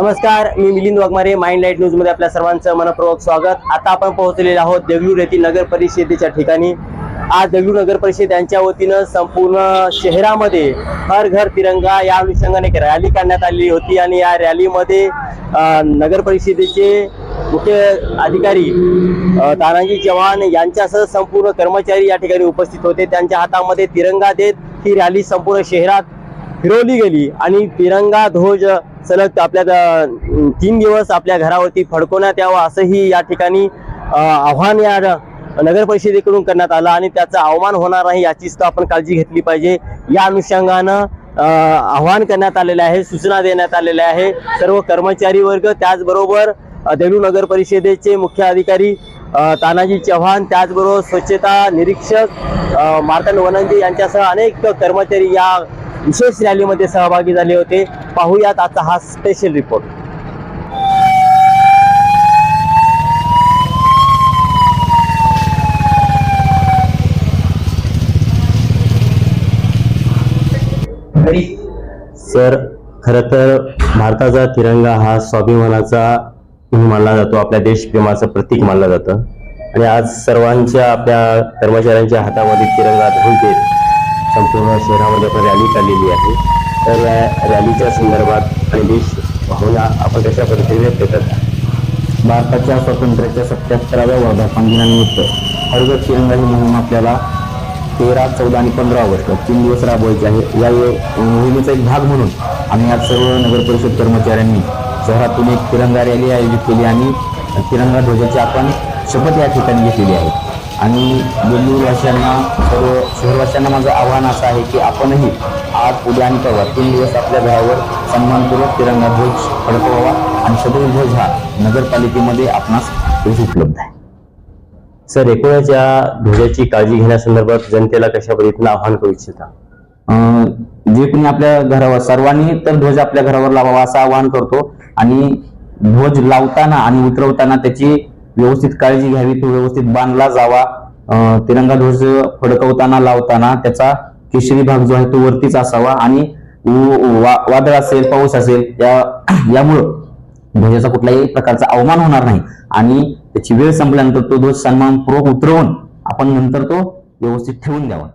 नमस्कार मी Milind Waghmare mind light न्यूजमध्ये आपल्या सर्वांचं मनपूर्वक स्वागत. आता आपण पोहोचलेले आहोत देगलूर येथील नगर परिषदेच्या ठिकाणी. आज देगलूर नगर परिषद यांच्या वतीनं संपूर्ण शहरामध्ये हर घर तिरंगा या अनुषंगाने एक रॅली काढण्यात आलेली होती आणि या रॅलीमध्ये नगर परिषदेचे मुख्य अधिकारी तानाजी चव्हाण यांच्यासह संपूर्ण कर्मचारी या ठिकाणी उपस्थित होते. त्यांच्या हातामध्ये तिरंगा देत ही रॅली संपूर्ण शहरात फिरवली गेली आणि तिरंगा ध्वज सलग आपल्या तीन दिवस आपल्या घरावरती फडकवण्यात यावं असंही या ठिकाणी आव्हान या नगर परिषदेकडून करण्यात आलं आणि त्याचा अवमान होणार नाही याचीच तर आपण काळजी घेतली पाहिजे. या अनुषंगानं आव्हान करण्यात आलेलं आहे सूचना देण्यात आलेल्या आहे. सर्व कर्मचारी वर्ग त्याचबरोबर देलू नगर परिषदेचे मुख्य अधिकारी तानाजी चव्हाण त्याचबरोबर स्वच्छता निरीक्षक मार्तन मार्तंड वनंजे यांच्यासह अनेक कर्मचारी या विशेष रॅलीमध्ये सहभागी झाले होते. पाहूयात आजचा हा स्पेशल रिपोर्ट सर खर तर भारताचा तिरंगा हा स्वाभिमानाचा मानला जातो. आपल्या देशप्रेमाचं प्रतीक मानलं जातं. आणि आज सर्वांच्या आपल्या कर्मचाऱ्यांच्या हातामध्ये तिरंगा धुळते देत संपूर्ण शहरामध्ये आपण रॅली चाललेली आहे. तर या रॅलीच्या संदर्भात आणि देश भावना आपण कशा पद्धतीने व्यक्त भारताच्या स्वातंत्र्याच्या सत्याहत्तराव्या वर्धापन दिनानिमित्त हरघर तिरंगा ही मोहीम आपल्याला तेरा चौदा आणि पंधरा ऑगस्ट तीन दिवस राबवायची आहे. या मोहिमेचा एक भाग म्हणून आम्ही आज सर्व नगर परिषद कर्मचाऱ्यांनी शहरातून एक तिरंगा रॅली आयोजित केली आणि तिरंगा ध्वजाची आपण शपथ या ठिकाणी घेतलेली आहे. आणि बेंगळूरवासियांना सर्व शहरवासियांना माझं आव्हान असं आहे की आपणही आज उद्या आणि परवा तीन दिवस आपल्या घरावर सन्मानपूर्वक तिरंगा ध्वज फडकवावा आणि सदर ध्वज हा नगरपालिकेमध्ये आपणास उपलब्ध आहे. सर एकूणच या ध्वजाची काळजी घेण्यासंदर्भात जनतेला कशा पद्धतीनं आव्हान करू इच्छिता? अं, जे कोणी आपल्या घरावर सर्वांनी तर ध्वज आपल्या घरावर लावावा असं आवाहन करतो आणि ध्वज लावताना आणि उतरवताना त्याची व्यवस्थित काळजी घ्यावी तो व्यवस्थित बांधला जावा. तिरंगा ध्वज फडकवताना लावताना त्याचा केशरी भाग जो आहे तो वरतीच असावा आणि वादळ असेल पाऊस असेल या यामुळं ध्वजाचा कुठल्याही प्रकारचा अवमान होणार नाही. आणि त्याची वेळ संपल्यानंतर तो ध्वज सन्मानपूर्वक उतरवून आपण नंतर तो व्यवस्थित ठेवून द्यावा.